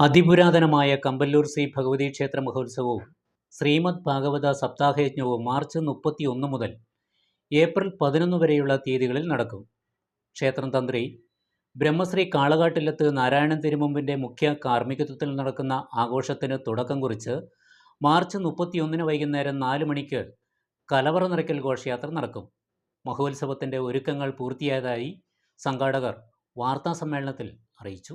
അതിപുരാതനമായ കമ്പല്ലൂർ ശ്രീ ഭഗവതി ക്ഷേത്ര മഹോത്സവവും ശ്രീമദ് ഭാഗവത സപ്താഹയജ്ഞവും മാർച്ച് മുപ്പത്തി ഒന്ന് മുതൽ ഏപ്രിൽ പതിനൊന്ന് വരെയുള്ള തീയതികളിൽ നടക്കും. ക്ഷേത്രം തന്ത്രി ബ്രഹ്മശ്രീ കാളകാട്ടിലത്ത് നാരായണൻ തിരുമുമ്പിന്റെ മുഖ്യ കാർമ്മികത്വത്തിൽ നടക്കുന്ന ആഘോഷത്തിന് തുടക്കം കുറിച്ച് മാർച്ച് മുപ്പത്തിയൊന്നിന് വൈകുന്നേരം നാല് മണിക്ക് കലവറ നിറയ്ക്കൽ ഘോഷയാത്ര നടക്കും. മഹോത്സവത്തിന്റെ ഒരുക്കങ്ങൾ പൂർത്തിയായതായി സംഘാടകർ വാർത്താസമ്മേളനത്തിൽ അറിയിച്ചു.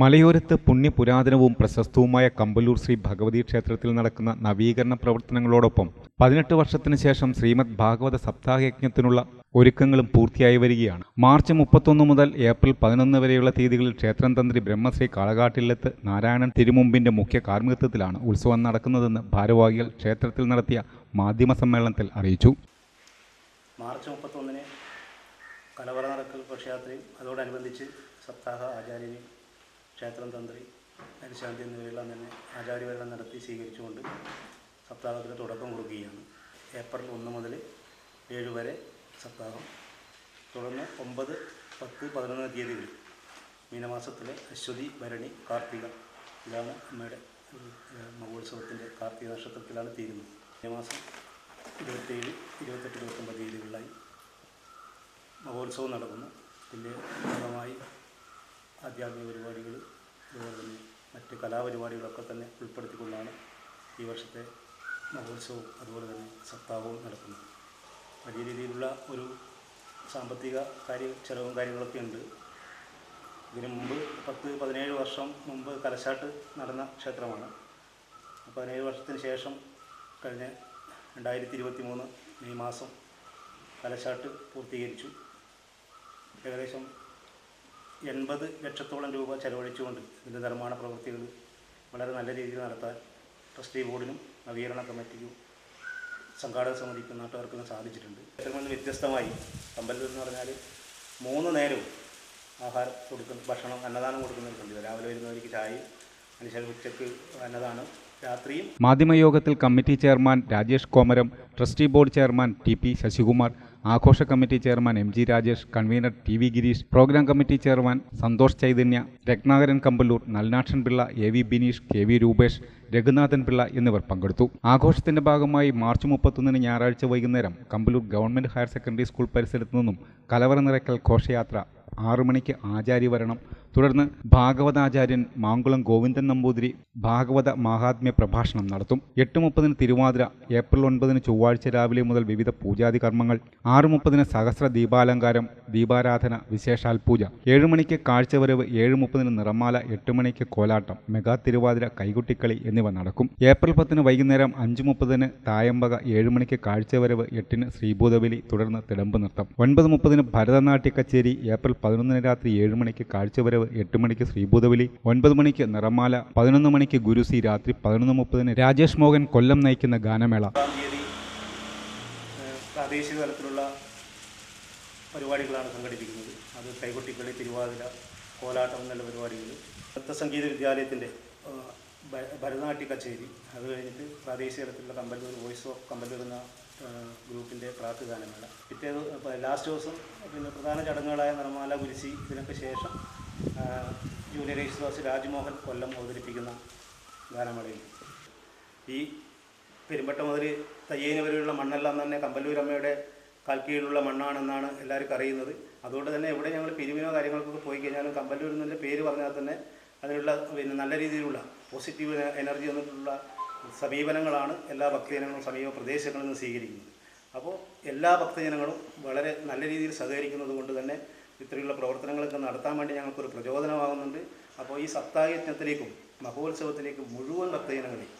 മലയോരത്ത് പുണ്യപുരാതനവും പ്രശസ്തവുമായ കമ്പലൂർ ശ്രീ ഭഗവതി ക്ഷേത്രത്തിൽ നടക്കുന്ന നവീകരണ പ്രവർത്തനങ്ങളോടൊപ്പം പതിനെട്ട് വർഷത്തിന് ശേഷം ശ്രീമദ് ഭാഗവത സപ്താഹയജ്ഞത്തിനുള്ള ഒരുക്കങ്ങളും പൂർത്തിയായി വരികയാണ്. മാർച്ച് മുപ്പത്തൊന്ന് മുതൽ ഏപ്രിൽ പതിനൊന്ന് വരെയുള്ള തീയതികളിൽ ക്ഷേത്രം തന്ത്രി ബ്രഹ്മശ്രീ കാളകാട്ടില്ലത്ത് നാരായണൻ തിരുമുമ്പിന്റെ മുഖ്യ കാർമ്മികത്വത്തിലാണ് ഉത്സവം നടക്കുന്നതെന്ന് ഭാരവാഹികൾ ക്ഷേത്രത്തിൽ നടത്തിയ മാധ്യമ സമ്മേളനത്തിൽ അറിയിച്ചു. മാർച്ച് മുപ്പത്തൊന്നിന് കലവറ നടക്കൽ ഘോഷയാത്രയും അതോടനുബന്ധിച്ച് സപ്താഹ ആചാര്യന് ക്ഷേത്രം തന്ത്രി അരിശാന്തി എന്നിവയെല്ലാം തന്നെ ആചാര്യവരണം നടത്തി സ്വീകരിച്ചുകൊണ്ട് സപ്താഹത്തിന് തുടക്കം കൊടുക്കുകയാണ് ഏപ്രിൽ ഒന്ന് മുതൽ ഏഴ് വരെ സപ്താഹം. തുടർന്ന് ഒമ്പത് പത്ത് പതിനൊന്ന് തീയതികളിൽ മീനമാസത്തിലെ അശ്വതി ഭരണി കാർത്തിക ഇതാണ് അമ്മയുടെ മഹോത്സവത്തിന്റെ കാർത്തിക നക്ഷത്രത്തിലാണ് തീരുന്നത്. മീനമാസം ഇരുപത്തേഴ് ഇരുപത്തെട്ട് ഇരുപത്തൊമ്പത് തീയതികളിലായി മഹോത്സവം നടക്കുന്നു. ഇതിന്റെ ഭാഗമായി ആധ്യാത്മിക പരിപാടികൾ അതുപോലെ തന്നെ മറ്റ് കലാപരിപാടികളൊക്കെ തന്നെ ഉൾപ്പെടുത്തിക്കൊണ്ടാണ് ഈ വർഷത്തെ മഹോത്സവവും അതുപോലെ തന്നെ സപ്താഹവും നടക്കുന്നത്. വലിയ രീതിയിലുള്ള ഒരു സാമ്പത്തിക കാര്യ ചെലവും കാര്യങ്ങളൊക്കെ ഉണ്ട്. ഇതിനു മുമ്പ് പത്ത് പതിനേഴ് വർഷം മുമ്പ് കലശാട്ട് നടന്ന ക്ഷേത്രമാണ്. പതിനേഴ് വർഷത്തിന് ശേഷം കഴിഞ്ഞ രണ്ടായിരത്തി ഇരുപത്തി മൂന്ന് മെയ് മാസം കലശാട്ട് പൂർത്തീകരിച്ചു. ഏകദേശം എൺപത് ലക്ഷത്തോളം രൂപ ചെലവഴിച്ചുകൊണ്ട് ഇതിന്റെ നിർമ്മാണ പ്രവൃത്തികൾ വളരെ നല്ല രീതിയിൽ നടത്താൻ ട്രസ്റ്റി ബോർഡിനും നവീകരണ കമ്മിറ്റിക്കും സംഘാടക സമിതിക്കും നാട്ടുകാർക്കും സാധിച്ചിട്ടുണ്ട്. ഏറ്റവും നിന്ന് വ്യത്യസ്തമായി കമ്പല്ലൂർ എന്ന് പറഞ്ഞാൽ മൂന്ന് നേരവും ആഹാരം കൊടുക്കുന്ന ഭക്ഷണം അന്നദാനം കൊടുക്കുന്ന ഒരു സംവിധാനം രാവിലെ വരുന്നവർക്ക് ചായയും മാധ്യമയോഗത്തിൽ committee chairman Rajesh Komaram trustee board chairman T P Sasikumar ആഘോഷ committee chairman M G Rajesh convener T V Gireesh programme committee chairman Santhosh Chaitanya Rathnakaran Kamballoor Nalinakshan Pillai A V Bineesh K V Roopesh Raghunathan Pillai എന്നിവർ പങ്കെടുത്തു. ആഘോഷത്തിന്റെ ഭാഗമായി March മുപ്പത്തൊന്നിന് ഞായറാഴ്ച വൈകുന്നേരം Kamballoor government higher secondary school പരിസരത്തു നിന്നും കലവറ നിറയ്ക്കൽ ഘോഷയാത്ര ആറു മണിക്ക് ആചാര്യവരണം തുടർന്ന് ഭാഗവതാചാര്യൻ മാങ്കുളം ഗോവിന്ദൻ നമ്പൂതിരി ഭാഗവത മഹാത്മ്യ പ്രഭാഷണം നടത്തും. എട്ട് മുപ്പതിന് തിരുവാതിര ഏപ്രിൽ ഒൻപതിന് ചൊവ്വാഴ്ച രാവിലെ മുതൽ വിവിധ പൂജാതി കർമ്മങ്ങൾ ആറ് മുപ്പതിന് സഹസ്ര ദീപാലങ്കാരം ദീപാരാധന വിശേഷാൽ പൂജ ഏഴ് മണിക്ക് കാഴ്ചവരവ് ഏഴ് മുപ്പതിന് നിറമാല എട്ട് മണിക്ക് കോലാട്ടം മെഗാ തിരുവാതിര കൈകുട്ടിക്കളി എന്നിവ നടക്കും. ഏപ്രിൽ പത്തിന് വൈകുന്നേരം അഞ്ച് മുപ്പതിന് തായമ്പക ഏഴ് മണിക്ക് കാഴ്ചവരവ് എട്ടിന് ശ്രീഭൂതബലി തുടർന്ന് തിടമ്പ് നൃത്തം. ഒൻപത് മുപ്പതിന് ഭരതനാട്യ കച്ചേരി ഏപ്രിൽ പതിനൊന്നിന് രാത്രി ഏഴ് മണിക്ക് കാഴ്ചവരവ് എട്ട് മണിക്ക് ശ്രീഭൂതബലി ഒൻപത് മണിക്ക് നിറമാല പതിനൊന്ന് മണിക്ക് ഗുരുസി രാത്രി പതിനൊന്ന് മുപ്പതിന് രാജേഷ് മോഹൻ കൊല്ലം നയിക്കുന്ന ഗാനമേള. പ്രാദേശിക തലത്തിലുള്ള പരിപാടികളാണ് സംഘടിപ്പിക്കുന്നത്. അത് കൈകൊട്ടിക്കളി തിരുവാതിര കോലാട്ടം എന്നുള്ള പരിപാടികൾ. നൃത്തസംഗീത വിദ്യാലയത്തിന്റെ ഭരതനാട്യ കച്ചേരി. അത് കഴിഞ്ഞിട്ട് പ്രാദേശിക തലത്തിലുള്ള കമ്പല്ലൂർ വോയിസ് ഓഫ് കമ്പല്ലൂർ എന്ന ഗ്രൂപ്പിന്റെ പ്രാക്ക് ഗാനമേള. പിറ്റേ ലാസ്റ്റ് ദിവസം പിന്നെ പ്രധാന ചടങ്ങുകളായ നിർമ്മാല കുരിശി ഇതിനൊക്കെ ശേഷം ജൂനിയർ യേശുദാസ് രാജ്മോഹൻ കൊല്ലം അവതരിപ്പിക്കുന്ന ഗാനമേളയിൽ. ഈ പെരുമ്പട്ട മുതൽ തയ്യേന് വരെയുള്ള മണ്ണെല്ലാം തന്നെ കമ്പല്ലൂരമ്മയുടെ കാൽക്കീഴിലുള്ള മണ്ണാണെന്നാണ് എല്ലാവർക്കും അറിയുന്നത്. അതുകൊണ്ട് തന്നെ എവിടെ ഞങ്ങൾ പിരിവിനോ കാര്യങ്ങൾക്കൊക്കെ പോയി കഴിഞ്ഞാലും കമ്പല്ലൂർ എന്നുള്ള പേര് പറഞ്ഞാൽ തന്നെ അതിനുള്ള പിന്നെ നല്ല രീതിയിലുള്ള പോസിറ്റീവ് എനർജി എന്നിട്ടുള്ള സമീപനങ്ങളാണ് എല്ലാ ഭക്തജനങ്ങളും സമീപ പ്രദേശങ്ങളിൽ നിന്ന് സ്വീകരിക്കുന്നത്. അപ്പോൾ എല്ലാ ഭക്തജനങ്ങളും വളരെ നല്ല രീതിയിൽ സഹകരിക്കുന്നത് കൊണ്ട് തന്നെ ഇത്രയുള്ള പ്രവർത്തനങ്ങളൊക്കെ നടത്താൻ വേണ്ടി ഞങ്ങൾക്കൊരു പ്രചോദനമാകുന്നുണ്ട്. അപ്പോൾ ഈ സപ്താഹയജ്ഞത്തിലേക്കും മഹോത്സവത്തിലേക്കും മുഴുവൻ ഭക്തജനങ്ങളെയും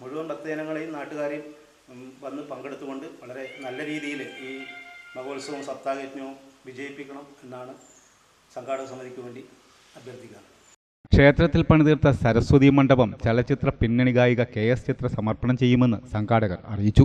മുഴുവൻ ഭക്തജനങ്ങളെയും നാട്ടുകാരെയും വന്ന് പങ്കെടുത്തുകൊണ്ട് വളരെ നല്ല രീതിയിൽ ഈ മഹോത്സവവും സപ്താഹയജ്ഞവും വിജയിപ്പിക്കണം എന്നാണ് സംഘാടക സമിതിക്ക് വേണ്ടി അഭ്യർത്ഥിക്കുന്നത് ക്ഷേത്രത്തിൽ പണിതീർത്ത സരസ്വതി മണ്ഡപം ചലച്ചിത്ര പിന്നണി ഗായിക കെ എസ് ചിത്ര സമർപ്പണം ചെയ്യുമെന്ന് സംഘാടകർ അറിയിച്ചു.